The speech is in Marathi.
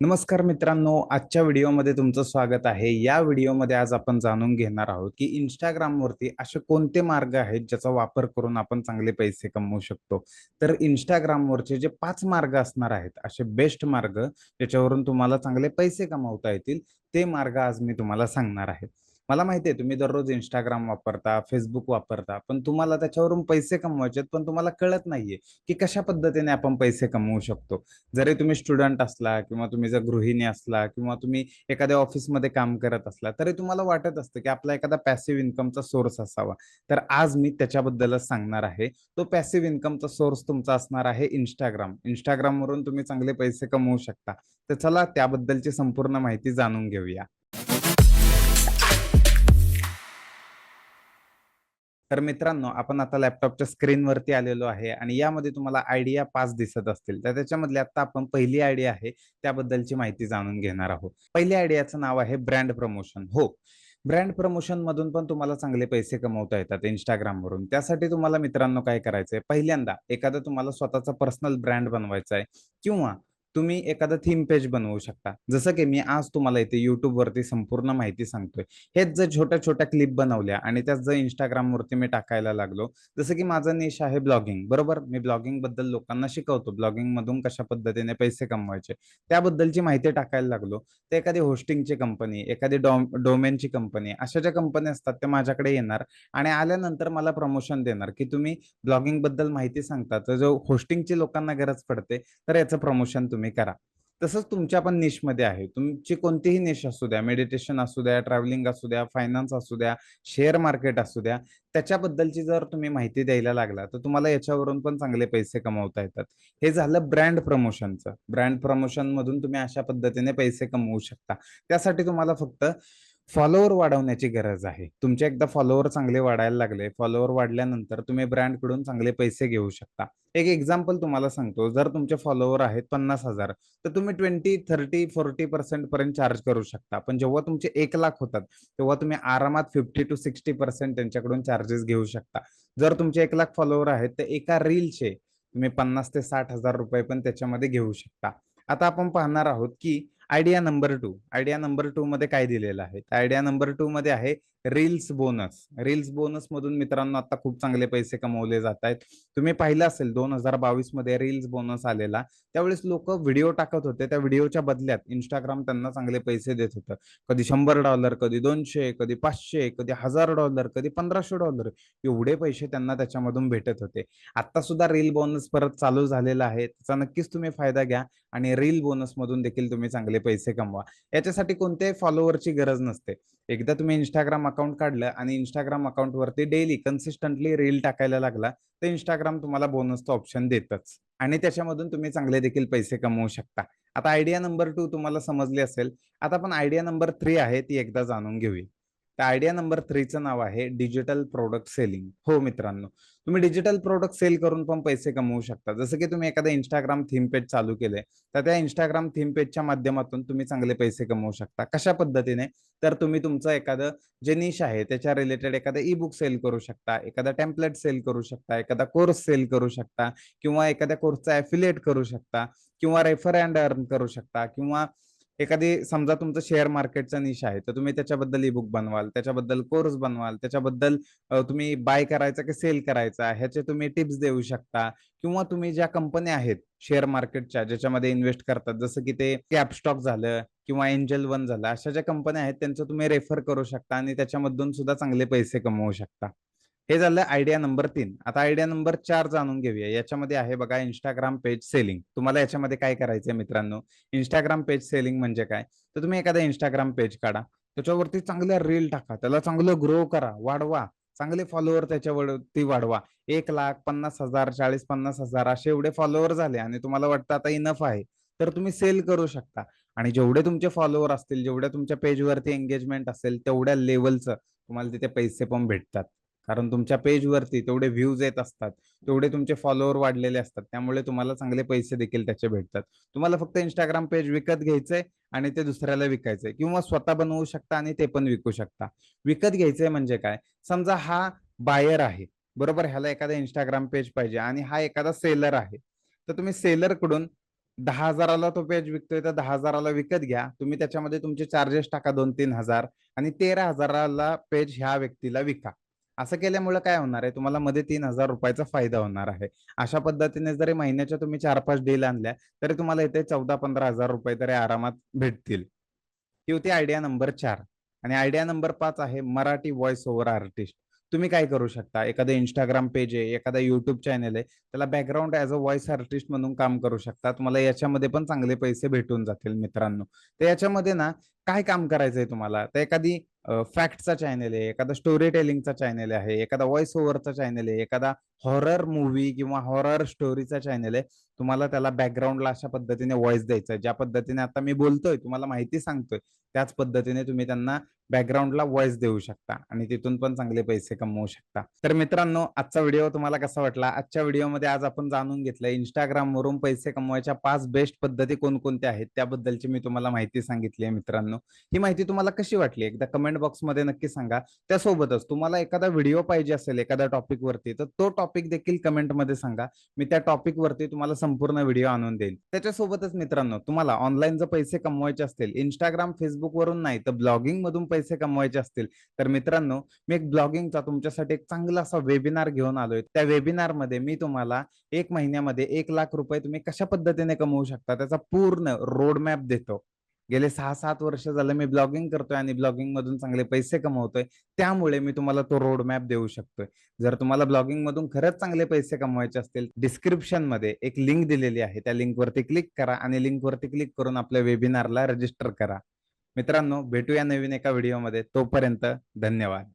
नमस्कार मित्रांनो आजच्या व्हिडिओमध्ये तुमचं स्वागत आहे. या व्हिडिओमध्ये आज आपण जाणून घेणार आहोत की इंस्टाग्रामवरती असे कोणते मार्ग आहेत ज्याचा वापर करून आपण चांगले पैसे कमवू शकतो? तर इंस्टाग्रामवरचे जे पाच मार्ग असणार आहेत असे बेस्ट मार्ग ज्याच्यावरून तुम्हाला चांगले पैसे कमावता येतील ते मार्ग आज मी तुम्हाला सांगणार आहे. मला माहिती आहे तुम्ही दररोज इंस्टाग्राम वापरता फेसबुक वापरता पण तुम्हाला त्याच्यावरून पैसे कमवायचे पण तुम्हाला कळत नाहीये की कशा पद्धतीने आपण पैसे कमवू शकतो. जरी तुम्ही स्टुडंट असला किंवा तुम्ही जर गृहिणी असला किंवा तुम्ही एखाद्या ऑफिसमध्ये काम करत असला तरी तुम्हाला वाटत असतं की आपला एखादा पॅसिव्ह इन्कमचा सोर्स असावा. तर आज मी त्याच्याबद्दलच सांगणार आहे. तो पॅसिव्ह इन्कमचा सोर्स तुमचा असणार आहे इंस्टाग्राम इंस्टाग्रामवरून तुम्ही चांगले पैसे कमवू शकता. तर चला त्याबद्दलची संपूर्ण माहिती जाणून घेऊया. तर मित्रांनो आपण आता लॅपटॉपच्या स्क्रीनवरती आलेलो आहे आणि यामध्ये तुम्हाला आयडिया पाच दिसत असतील. तर त्याच्यामधली आता आपण पहिली आयडिया आहे त्याबद्दलची माहिती जाणून घेणार आहोत. पहिल्या आयडियाचं नाव आहे ब्रँड प्रमोशन हो ब्रँड प्रमोशन मधून पण तुम्हाला चांगले पैसे कमवता येतात इंस्टाग्राम वरून. त्यासाठी तुम्हाला मित्रांनो काय करायचंय? पहिल्यांदा एखादा तुम्हाला स्वतःचा पर्सनल ब्रँड बनवायचा आहे किंवा तुम्ही एखादं थीम पेज बनवू शकता. जसं की मी आज तुम्हाला इथे युट्यूबवरती संपूर्ण माहिती सांगतोय. हेच जर छोट्या छोट्या क्लिप बनवल्या आणि त्याच जर इंस्टाग्रामवरती मी टाकायला लागलो जसं की माझं निश आहे ब्लॉगिंग बरोबर? मी ब्लॉगिंगबद्दल लोकांना शिकवतो. ब्लॉगिंग मधून कशा पद्धतीने पैसे कमवायचे? त्याबद्दलची माहिती टाकायला लागलो. तर एखादी होस्टिंगची कंपनी एखादी डोमेनची कंपनी अशा ज्या कंपनी असतात त्या माझ्याकडे येणार आणि आल्यानंतर मला प्रमोशन देणार की तुम्ही ब्लॉगिंगबद्दल माहिती सांगता. तर जो होस्टिंगची लोकांना गरज पडते तर याचं प्रमोशन तुम्ही तुम्ही करा. तसंच तुमच्या पण मध्ये आहे. तुमची कोणतीही निश असू द्या मेडिटेशन असू द्या ट्रॅव्हलिंग असू द्या फायनान्स असू द्या शेअर मार्केट असू द्या त्याच्याबद्दलची जर तुम्ही माहिती द्यायला लागला तर तुम्हाला याच्यावरून पण चांगले पैसे कमवता येतात. हे झालं ब्रँड प्रमोशनचं ब्रँड प्रमोशन मधून तुम्ही अशा पद्धतीने पैसे कमवू शकता. त्यासाठी तुम्हाला फक्त फॉलोअर वाढवण्याची गरज आहे. तुमचे एकदा फॉलोअर चांगले वाढायला लागले फॉलोअर वाढल्यानंतर तुम्ही ब्रँडकडून चांगले पैसे घेऊ शकता. एक एक्झाम्पल तुम्हाला सांगतो जर तुमचे फॉलोअर आहेत पन्नास हजार तर तुम्ही ट्वेंटी थर्टी फोर्टी पर्सेंट पर्यंत चार्ज करू शकता. पण जेव्हा तुमचे एक लाख होतात तेव्हा तुम्ही आरामात फिफ्टी टू सिक्स्टी पर्सेंट त्यांच्याकडून चार्जेस घेऊ शकता. जर तुमचे एक लाख फॉलोअर आहेत तर एका रीलचे तुम्ही पन्नास ते साठ हजार रुपये पण त्याच्यामध्ये घेऊ शकता. आता आपण पाहणार आहोत की idea number two idea number two मध्ये काय दिलेलं आहे? आयडिया नंबर टू मध्ये आहे रील्स बोनस. रील्स बोनस मधून मित्रांनो आता खूप चांगले पैसे कमवले जात आहेत तुम्ही पाहिलं असेल दोन हजार बावीसमध्ये रील्स बोनस आलेला. त्यावेळेस लोक व्हिडिओ टाकत होते. त्या व्हिडिओच्या बदल्यात इंस्टाग्राम त्यांना चांगले पैसे देत होतं. कधी शंभर डॉलर कधी दोनशे कधी पाचशे कधी हजार डॉलर कधी पंधराशे डॉलर एवढे पैसे त्यांना त्याच्यामधून भेटत होते. आता सुद्धा रील बोनस परत चालू झालेला आहे. त्याचा नक्कीच तुम्ही फायदा घ्या आणि रील बोनस मधून देखील तुम्ही चांगले पैसे कमवा. याच्यासाठी कोणत्याही फॉलोअरची गरज नसते. एकदा तुम्ही इंस्टाग्राम अकाउंट काढलं आणि इंस्टाग्राम अकाउंट वरती डेली कन्सिस्टंटली रील टाकायला लागला तर इंस्टाग्राम तुम्हाला बोनसचं ऑप्शन देतच. आणि त्याच्यामधून तुम्ही चांगले देखील पैसे कमवू शकता. आता आयडिया नंबर टू तुम्हाला समजली असेल. आता पण आयडिया नंबर थ्री आहे ती एकदा जाणून घेऊया. तर आयडिया नंबर थ्रीचं नाव आहे डिजिटल प्रोडक्ट सेलिंग हो मित्रांनो तुम्ही डिजिटल प्रोडक्ट सेल करून पण पैसे कमवू शकता. जसं की तुम्ही एखादा इंस्टाग्राम थीम पेज चालू केले तर त्या इंस्टाग्राम थीम पेजच्या माध्यमातून तुम्ही चांगले पैसे कमवू शकता. कशा पद्धतीने? तर तुम्ही तुमचं एखादं जे निश आहे त्याच्या रिलेटेड एखादं ई बुक सेल करू शकता एखादा टेम्पलेट सेल करू शकता एखादा कोर्स सेल करू शकता किंवा एखाद्या कोर्सचा ऍफिलिएट करू शकता किंवा रेफर अँड अर्न करू शकता किंवा एखादी समजा तुमचं शेअर मार्केटचा निश आहे तर तुम्ही त्याच्याबद्दल ई बुक बनवाल त्याच्याबद्दल कोर्स बनवाल त्याच्याबद्दल तुम्ही बाय करायचा की सेल करायचा ह्याचे तुम्ही टिप्स देऊ शकता. किंवा तुम्ही ज्या कंपन्या आहेत शेअर मार्केटच्या ज्याच्यामध्ये इन्व्हेस्ट करतात जसं की ते कॅपस्टॉक झालं किंवा एंजल वन झालं अशा ज्या कंपन्या आहेत त्यांचं तुम्ही रेफर करू शकता आणि त्याच्यामधून सुद्धा चांगले पैसे कमवू शकता. हे झालं आयडिया नंबर तीन. आता आयडिया नंबर चार जाणून घेऊया. याच्यामध्ये आहे बघा इंस्टाग्राम पेज सेलिंग तुम्हाला याच्यामध्ये काय करायचंय मित्रांनो? इंस्टाग्राम पेज सेलिंग म्हणजे काय? तर तुम्ही एखादा इंस्टाग्राम पेज काढा. त्याच्यावरती चांगल्या रील टाका. त्याला चांगलं ग्रो करा. वाढवा. चांगले फॉलोअर त्याच्यावरती वाढवा. एक लाख पन्नास हजार चाळीस पन्नास हजार असे एवढे फॉलोअर झाले आणि तुम्हाला वाटतं आता इनफ आहे. तर तुम्ही सेल करू शकता. आणि जेवढे तुमचे फॉलोअर असतील जेवढ्या तुमच्या पेजवरती एंगेजमेंट असेल तेवढ्या लेवलचं तुम्हाला तिथे पैसे पण भेटतात. कारण तुमच्या पेजवरती तेवढे व्ह्यूज येत असतात तेवढे तुमचे फॉलोअर वाढलेले असतात त्यामुळे तुम्हाला चांगले पैसे देखील त्याचे भेटतात. तुम्हाला फक्त इंस्टाग्राम पेज विकत घ्यायचंय आणि ते दुसऱ्याला विकायचंय किंवा स्वतः बनवू शकता आणि ते पण विकू शकता. विकत घ्यायचंय म्हणजे काय? समजा हा बायर आहे बरोबर? ह्याला एखादा इंस्टाग्राम पेज पाहिजे आणि हा एखादा सेलर आहे. तर तुम्ही सेलरकडून दहा हजाराला तो पेज विकतोय तर दहा हजाराला विकत घ्या. तुम्ही त्याच्यामध्ये तुमचे चार्जेस टाका दोन तीन हजार आणि तेरा हजाराला पेज ह्या व्यक्तीला विका. असं केल्यामुळे काय होणार आहे? तुम्हाला मध्ये तीन हजार रुपयाचा फायदा होणार आहे. अशा पद्धतीने जरी महिन्याच्या तुम्ही चार पाच डील आणल्या तरी तुम्हाला इथे चौदा पंधरा हजार रुपये तरी आरामात भेटतील. ही होती आयडिया नंबर चार. आणि आयडिया नंबर पाच आहे मराठी व्हॉइस ओव्हर आर्टिस्ट तुम्ही काय करू शकता? एखादं इंस्टाग्राम पेज आहे एखादा युट्यूब चॅनल आहे त्याला background as a voice artist म्हणून काम करू शकता. तुम्हाला याच्यामध्ये पण चांगले पैसे भेटून जातील मित्रांनो. तर याच्यामध्ये ना काय काम करायचंय तुम्हाला? तर एखादी फॅक्टचा चॅनल आहे एखादा स्टोरी टेलिंगचा चॅनल आहे एखादा व्हॉइस ओव्हरचा चॅनल आहे एखादा हॉरर मूवी किंवा हॉरर स्टोरीचा चॅनल आहे तुम्हाला त्याला बॅकग्राऊंडला अशा पद्धतीने व्हॉइस द्यायचा आहे ज्या पद्धतीने आता मी बोलतोय तुम्हाला माहिती सांगतोय त्याच पद्धतीने तुम्ही त्यांना बॅकग्राऊंडला व्हॉइस देऊ शकता आणि तिथून पण चांगले पैसे कमवू शकता. तर मित्रांनो आजचा व्हिडिओ तुम्हाला कसा वाटला? आजच्या व्हिडिओमध्ये आज आपण जाणून घेतलं इंस्टाग्राम वरून पैसे कमवायच्या पाच बेस्ट पद्धती कोणकोणत्या आहेत त्याबद्दलची मी तुम्हाला माहिती सांगितली आहे मित्रांनो. ही माहिती तुम्हाला कशी वाटली? एकदा कमेंट बॉक्समध्ये नक्की सांगा. त्यासोबतच तुम्हाला एखादा व्हिडिओ पाहिजे असेल एखाद्या टॉपिकवरती तर तो टॉपिक देखील कमेंटमध्ये सांगा. मी त्या टॉपिक वरती तुम्हाला संपूर्ण व्हिडिओ आणून देईल त्याच्यासोबतच मित्रांनो तुम्हाला ऑनलाईन जर पैसे कमवायचे असतील इंस्टाग्राम फेसबुक वरून नाही तर ब्लॉगिंग मधून पैसे कमवायचे असतील तर मित्रांनो मी एक ब्लॉगिंगचा तुमच्यासाठी एक चांगला असा वेबिनार घेऊन आलोय. त्या वेबिनारमध्ये मी तुम्हाला एक महिन्यामध्ये एक लाख रुपये तुम्ही कशा पद्धतीने कमवू शकता त्याचा पूर्ण रोड मॅप देतो. गेले सहा सात वर्ष झालं मी ब्लॉगिंग करतोय आणि ब्लॉगिंग मधून चांगले पैसे कमवतोय. त्यामुळे मी तुम्हाला तो रोड मॅप देऊ शकतोय. जर तुम्हाला ब्लॉगिंग मधून खरंच चांगले पैसे कमवायचे असतील डिस्क्रिप्शनमध्ये एक लिंक दिलेली आहे. त्या लिंकवरती क्लिक करा आणि लिंकवरती क्लिक करून आपल्या वेबिनारला रजिस्टर करा. मित्रांनो भेटूया नवीन एका व्हिडिओमध्ये तोपर्यंत धन्यवाद.